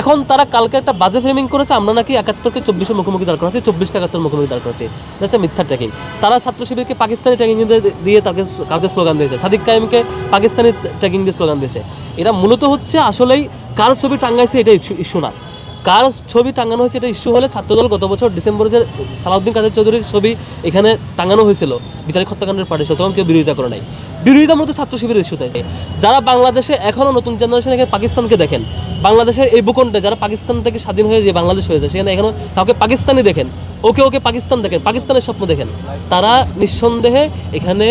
এখন তারা কালকে একটা বাজে ফ্রেমিং করেছে, আমরা নাকি একাত্তরকে চব্বিশের মুখোমুখি দাঁড় হচ্ছে চব্বিশকে একাত্তর মুখোমুখি দাঁড় করাচ্ছি। যাচ্ছে মিথ্যা ট্র্যাকিং তারা ছাত্র শিবিরকে পাকিস্তানি ট্র্যাকিং দিয়ে তাকে কালকে স্লোগান দিয়েছে। সাদিক কাইমকে পাকিস্তানি ট্র্যাকিং দিয়ে স্লোগান দিয়েছে। এরা মূলত হচ্ছে আসলেই কার ছবি টাঙ্গাইছে এটা ইস্যু না। কার ছবি টাঙানো হয়েছে এটা ইস্যু হলে ছাত্রদল গত বছর ডিসেম্বরে যে সালাউদ্দিন কাদের চৌধুরীর ছবি এখানে টাঙানো হয়েছিল, বিচারিক হত্যাকাণ্ডের পার্টির তখন কেউ বিরোধিতা করে নাই। বিরোধিতা মূলত ছাত্র শিবিরের ইস্যু থাকে যারা বাংলাদেশে এখনও নতুন জেনারেশন এখানে পাকিস্তানকে দেখেন, বাংলাদেশের এই ভূখণ্ডে যারা পাকিস্তান থেকে স্বাধীন হয়ে যে বাংলাদেশ হয়েছে, সেখানে এখনও কাউকে পাকিস্তানি দেখেন, ওকে ওকে পাকিস্তান দেখেন, পাকিস্তানের স্বপ্ন দেখেন। তারা নিঃসন্দেহে এখানে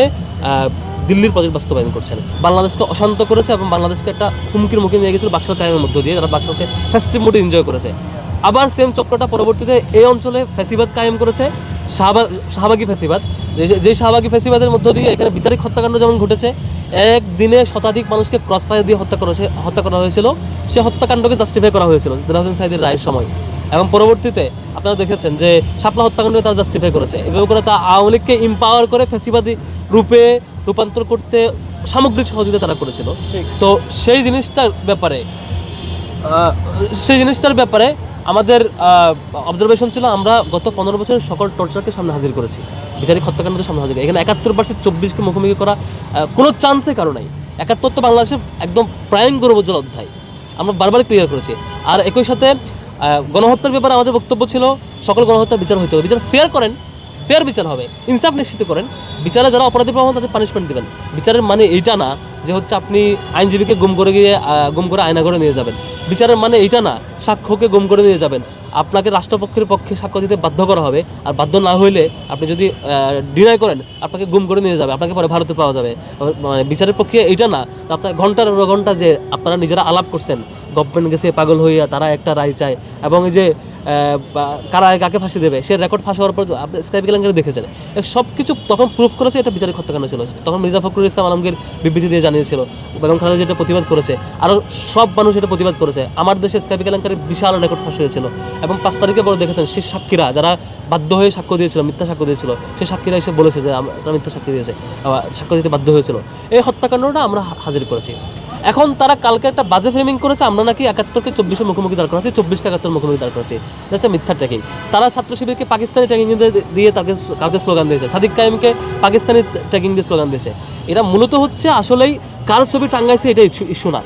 দিল্লির প্রজেক্ট বাস্তবায়ন করছেন বাংলাদেশকে অশান্ত করেছে এবং বাংলাদেশকে একটা হুমকির মুখে নিয়ে গেছিল বাক্সাল কায়েমের মধ্য দিয়ে। তারা বাক্সালকে ফেস্টিভ মোডে এনজয় করেছে। আবার সেম চক্রটা পরবর্তীতে এই অঞ্চলে ফ্যাসিবাদ কায়েম করেছে শাহবাগ শাহবাগী ফ্যাসিবাদ। যে- শাহবাগী ফ্যাসিবাদের মধ্য দিয়ে এখানে বিচারিক হত্যাকাণ্ড যেমন ঘটেছে, একদিনে শতাধিক মানুষকে ক্রস ফায়ার দিয়ে হত্যা করেছে, হত্যা করা হয়েছিল। সে হত্যাকাণ্ডকে জাস্টিফাই করা হয়েছিল দিল হোসেন সাইদের রায়ের সময়। এবং পরবর্তীতে আপনারা দেখেছেন যে শাপলা হত্যাকাণ্ডকে তারা জাস্টিফাই করেছে। এভাবে করে তা আওয়ামী লীগকে ইম্পাওয়ার করে ফ্যাসিবাদী রূপে রূপান্তর করতে সামগ্রিক সহযোগিতা তারা করেছিল। তো সেই জিনিসটার ব্যাপারে সেই জিনিসটার ব্যাপারে আমাদের অবজারভেশন ছিল আমরা গত পনেরো বছরের সকল টর্চারকে সামনে হাজির করেছি। বিচারিক হত্যাকাণ্ডকে সামনে হাজির করি। এখানে একাত্তর পার্সেন্ট চব্বিশকে মুখোমুখি করা কোনো চান্সে কারও নাই। একাত্তর তো বাংলাদেশের একদম প্রাইম গৌরবোজ্জ্বল অধ্যায়। আমরা বারবার ক্লিয়ার করেছি। আর একই সাথে গণহত্যার ব্যাপারে আমাদের বক্তব্য ছিল, সকল গণহত্যার বিচার হইতে হবে। বিচার ফেয়ার করেন ফেয়ার বিচার হবে। ইনসাফ নিশ্চিত করেন। বিচারে যারা অপরাধী পাবেন তাদের পানিশমেন্ট দেবেন। বিচারের মানে এইটা না যে হচ্ছে আপনি আইনজীবীকে গুম করে গিয়ে গুম করে আয়না করে নিয়ে যাবেন। বিচারের মানে এইটা না, সাক্ষ্যকে গুম করে নিয়ে যাবেন। আপনাকে রাষ্ট্রপক্ষের পক্ষে সাক্ষ্য দিতে বাধ্য করা হবে। আর বাধ্য না হইলে আপনি যদি ডিনাই করেন, আপনাকে গুম করে নিয়ে যাবে। আপনাকে পরে ভারতে পাওয়া যাবে। মানে বিচারের পক্ষে এইটা না আপনার ঘণ্টার ঘণ্টা যে আপনারা নিজেরা আলাপ করছেন গভর্নমেন্ট গেছে, পাগল হইয়া তারা একটা রায় চায়। এবং এই যে কারা কাকে ফাঁসি দেবে, সে রেকর্ড ফাঁস হওয়ার পর আপনি স্কাইপ কেলেঙ্কারি দেখেছেন। সব কিছু তখন প্রুফ করেছে এটা বিচারিক হত্যাকাণ্ড ছিল। তখন মির্জা ফখরুল ইসলাম আলমগীর বিবৃতি দিয়ে জানিয়েছিল, বেগম খালেদা যেটা প্রতিবাদ করেছে। আরও সব মানুষ এটা প্রতিবাদ করেছে। আমার দেশে স্কাইপ কেলেঙ্কারির বিশাল রেকর্ড ফাঁস হয়েছিল। এবং পাঁচ তারিখে পরে দেখেছেন সে সাক্ষীরা, যারা বাধ্য হয়ে সাক্ষ্য দিয়েছিল, মিথ্যা সাক্ষ্য দিয়েছিল সে সাক্ষীরা এসে বলেছে যে আমরা মিথ্যা সাক্ষী দিয়েছে সাক্ষ্য দিতে বাধ্য হয়েছিল। এই হত্যাকাণ্ডটা আমরা হাজির করেছি। এখন তারা কালকে একটা বাজে ফ্রেমিং করেছে, আমরা নাকি একাত্তরকে চব্বিশের মুখোমুখি দাঁড় করাচ্ছি, চব্বিশকে একাত্তর মুখোমুখি দাঁড় করাচ্ছি। হচ্ছে মিথ্যা ট্র্যাকিং তারা ছাত্র শিবিরকে পাকিস্তানি ট্র্যাকিং দিয়ে তাকে কালকে স্লোগান দিয়েছে। সাদিক কাইমকে পাকিস্তানি ট্র্যাকিং দিয়ে স্লোগান দিয়েছে। এটা মূলত হচ্ছে আসলেই কার ছবি টাঙ্গাইছে এটা ইস্যু না।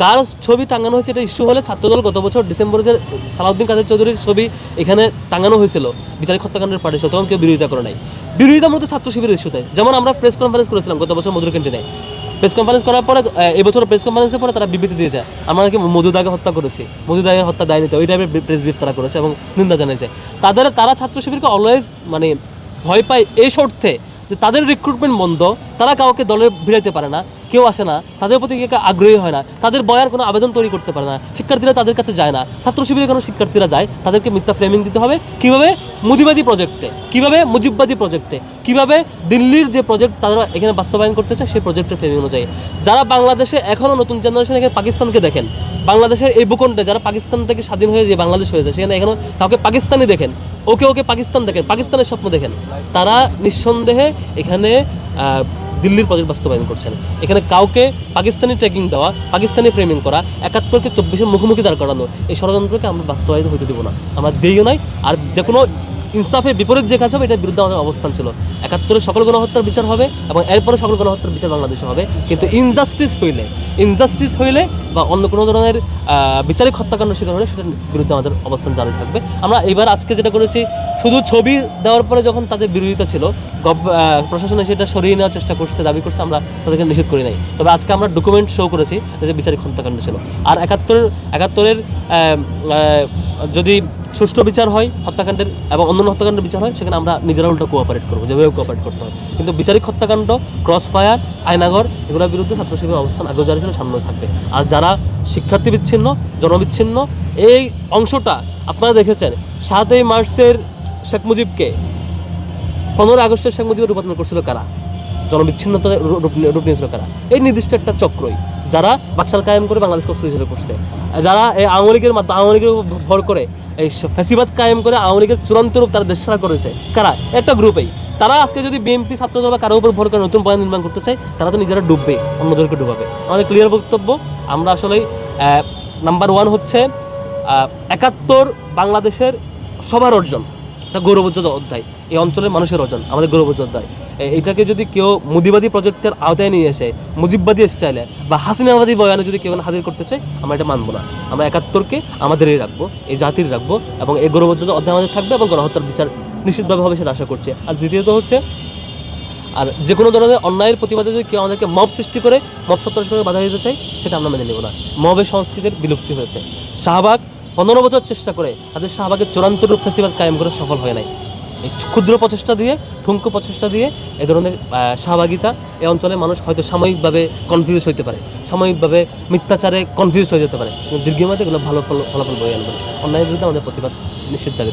কার ছবি টাঙানো হয়েছে এটা ইস্যু হলে ছাত্রদল গত বছর ডিসেম্বরে যে সালাউদ্দিন কাদের চৌধুরীর ছবি এখানে টাঙানো হয়েছিল, বিচারিক হত্যাকাণ্ডের পার্টির তখন কেউ বিরোধিতা করে নাই। বিরোধিতা মূলত ছাত্র শিবিরের ইস্যুতে যেমন আমরা প্রেস কনফারেন্স করেছিলাম গত বছর মধুর ক্যান্টিনে প্রেস কনফারেন্স করার পরে এবছর প্রেস কনফারেন্সের পরে তারা বিবৃতি দিয়েছে। আমাদেরকে মধুদাকে হত্যা করেছি। মধুদাকে হত্যা দায় নিতে ওই টাইপের প্রেস বিপ তারা করেছে এবং নিন্দা জানিয়েছে তাদের, তারা ছাত্র শিবিরকে অলওয়েজ মানে ভয় পায় এই শর্তে যে তাদের রিক্রুটমেন্ট বন্ধ, তারা কাউকে দলে ভিড়াইতে পারে না। কেউ আসে না, তাদের প্রতি আগ্রহী হয় না, তাদের বয়ার কোনো আবেদন তৈরি করতে পারে না, শিক্ষার্থীরা তাদের কাছে যায় না, ছাত্র শিবিরে কোনো শিক্ষার্থীরা যায়, তাদেরকে মিথ্যা ফ্রেমিং দিতে হবে। কীভাবে? মুদিবাদী প্রজেক্টে কীভাবে? মুজিববাদী প্রজেক্টে কীভাবে? দিল্লির যে প্রজেক্ট তারা এখানে বাস্তবায়ন করতে চায় সেই প্রজেক্টের ফ্রেমিং অনুযায়ী। যারা বাংলাদেশে এখনও নতুন জেনারেশন এখানে পাকিস্তানকে দেখেন, বাংলাদেশের এই ভূখণ্ডে যারা পাকিস্তান থেকে স্বাধীন হয়ে যে বাংলাদেশ হয়েছে, সেখানে এখনও কাউকে পাকিস্তানি দেখেন, ওকে ওকে পাকিস্তান দেখেন, পাকিস্তানের স্বপ্ন দেখেন। তারা নিঃসন্দেহে এখানে দিল্লির প্রজেক্ট বাস্তবায়ন করছেন। এখানে কাউকে পাকিস্তানি ট্র্যাকিং দেওয়া, পাকিস্তানি ফ্রেমিং করা, একাত্তরকে চব্বিশের মুখোমুখি দাঁড় করানো, এই ষড়যন্ত্রকে আমরা বাস্তবায়িত হতে দেবো না। আমরা দিইও নাই, আর যে কোনো ইনসাফের বিপরীত যে কাজ হবে এটার বিরুদ্ধে আমাদের অবস্থান ছিল। একাত্তরের সকল গণহত্যার বিচার হবে এবং এরপরে সকল গণহত্যার বিচার বাংলাদেশে হবে। কিন্তু ইনজাস্টিস হইলে ইনজাস্টিস হইলে বা অন্য কোনো ধরনের বিচারিক হত্যাকাণ্ড শিকার হলে সেটার বিরুদ্ধে আমাদের অবস্থান জারি থাকবে। আমরা এবার আজকে যেটা করেছি শুধু ছবি দেওয়ার পরে যখন তাদের বিরোধিতা ছিল আহ, সেটা সরিয়ে নেওয়ার চেষ্টা করছে দাবি করছে আমরা তাদেরকে নিষেধ করি নাই। তবে আজকে আমরা ডকুমেন্ট শো করেছি যে বিচারিক হত্যাকাণ্ড ছিল। আর একাত্তরের একাত্তরের যদি সুষ্ঠু বিচার হয়, হত্যাকাণ্ডের এবং অন্যান্য হত্যাকাণ্ডের বিচার হয়, সেখানে আমরা নিজেরা উল্টো কোঅপারেট করব যেভাবে কোঅপারেট করতে হয়। কিন্তু বিচারিক হত্যাকাণ্ড ক্রস ফায়ার আয়নাগর এগুলোর বিরুদ্ধে ছাত্র শিবিরের অবস্থান আগেও জারি ছিল সামনে থাকবে। আর যারা শিক্ষার্থী বিচ্ছিন্ন, জনবিচ্ছিন্ন, এই অংশটা আপনারা দেখেছেন, সাতই মার্চের শেখ মুজিবকে, পনেরোই আগস্টের শেখ মুজিবের রূপান্তর করছিল কারা? জনবিচ্ছিন্নতা রূপ নিয়েছিল কারা? এই নির্দিষ্ট একটা চক্রই। যারা বাকশাল কায়েম করে বাংলাদেশকে অস্থিতিশীল করছে যারা এই আওয়ামী লীগের মাধ্যমে, আওয়ামী লীগের ভর করে, এই ফ্যাসিবাদ কায়েম করে আওয়ামী লীগের চূড়ান্ত রূপ তারা দেশ করেছে। কারা? একটা গ্রুপেই তারা আজকে যদি বিএনপি ছাত্রদল বা কারও উপর ভর করে নতুন পয়েন্ট নির্মাণ করতে চায়, তারা তো নিজেরা ডুববে, অন্যদেরকে ডুবাবে। আমাদের ক্লিয়ার বক্তব্য, আমরা আসলে নাম্বার ওয়ান হচ্ছে একাত্তর বাংলাদেশের সবার অর্জন। এটা গৌরবোজ্জ্বল অধ্যায়। এই অঞ্চলের মানুষের অর্জন আমাদের গৌরবোজ্জ্বল অধ্যায়। এটাকে যদি কেউ মুদিবাদী প্রজেক্টের আওতায় নিয়ে এসে, মুজিববাদী স্টাইলে বা হাসিনাবাদী বয়ানে যদি কেউ হাজির করতে চায়, আমরা এটা মানবো না। আমরা একাত্তরকে আমাদেরই রাখব, এই জাতির রাখব এবং এই গৌরবোজ্জ্বল অধ্যায় আমাদের থাকবে এবং গণহত্যার বিচার নিশ্চিতভাবে হবে সেটা আশা করছি। আর দ্বিতীয়ত হচ্ছে, আর যে কোনো ধরনের অন্যায়ের প্রতিবাদে যদি কেউ আমাদেরকে মব সৃষ্টি করে মব সত্যাগ্রহে বাধা দিতে চাই সেটা আমরা মেনে নেব না। মবের সংস্কৃতির বিলুপ্তি হয়েছে। শাহবাগ পনেরো বছর চেষ্টা করে তাদের শাহবাগের চূড়ান্ত রূপ ফেসিবাদ কায়েম করে সফল হয় নাই। এই ক্ষুদ্র প্রচেষ্টা দিয়ে ঠুঙ্কু প্রচেষ্টা দিয়ে এ ধরনের সহভাগিতা এই অঞ্চলের মানুষ হয়তো সাময়িকভাবে কনফিউজ হইতে পারে, সাময়িকভাবে মিথ্যাচারে কনফিউজ হয়ে যেতে পারে। কিন্তু দীর্ঘমেয়াদে এগুলো ভালো ফল, ফলাফল বয়ে আনবে। অন্যায়ের বিরুদ্ধে আমাদের প্রতিবাদ নিশ্চিত জারি